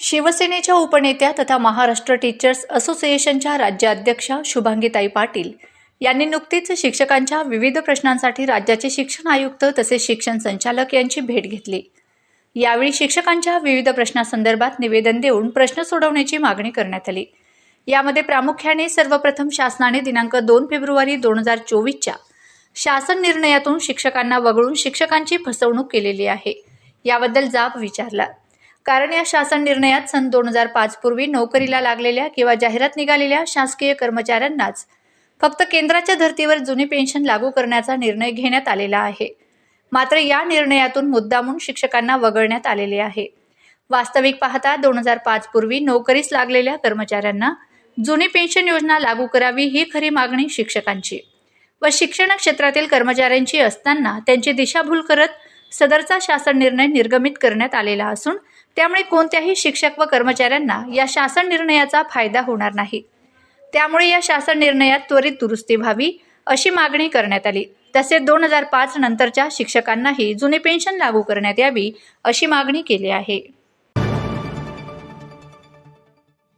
शिवसेनेच्या उपनेत्या तथा महाराष्ट्र टीचर्स असोसिएशनच्या राज्याध्यक्षा शुभांगीताई पाटील यांनी नुकतीच शिक्षकांच्या विविध प्रश्नांसाठी राज्याचे शिक्षण आयुक्त तसेच शिक्षण संचालक यांची भेट घेतली. यावेळी शिक्षकांच्या विविध प्रश्नांसंदर्भात निवेदन देऊन प्रश्न सोडवण्याची मागणी करण्यात आली. यामध्ये प्रामुख्याने सर्वप्रथम शासनाने दिनांक दोन फेब्रुवारी दोन हजार चोवीसच्या शासन निर्णयातून शिक्षकांना वगळून शिक्षकांची फसवणूक केलेली आहे. याबद्दल जाब विचारला. कारण या शासन निर्णयात सन दोन हजार पाच पूर्वी नोकरीला लागलेल्या किंवा जाहिरात निघालेल्या शासकीय कर्मचाऱ्यांनाच फक्त केंद्राच्या धर्तीवर जुनी पेन्शन लागू करण्याचा निर्णय घेण्यात आलेला आहे. मात्र या निर्णयातून मुद्दामून शिक्षकांना वगळण्यात आलेले आहे. वास्तविक पाहता दोन हजार पाच पूर्वी नोकरीस लागलेल्या कर्मचाऱ्यांना जुनी पेन्शन योजना लागू करावी ही खरी मागणी शिक्षकांची व शिक्षण क्षेत्रातील कर्मचाऱ्यांची असताना त्यांची दिशाभूल करत सदरचा शासन निर्णय निर्गमित करण्यात आलेला असून त्यामुळे कोणत्याही शिक्षक व कर्मचाऱ्यांना या शासन निर्णयाचा फायदा होणार नाही. त्यामुळे या शासन निर्णयात त्वरित दुरुस्ती व्हावी अशी मागणी करण्यात आली. तसेच दोन हजार पाच नंतरच्या शिक्षकांनाही जुनी पेन्शन लागू करण्यात यावी अशी मागणी केली आहे.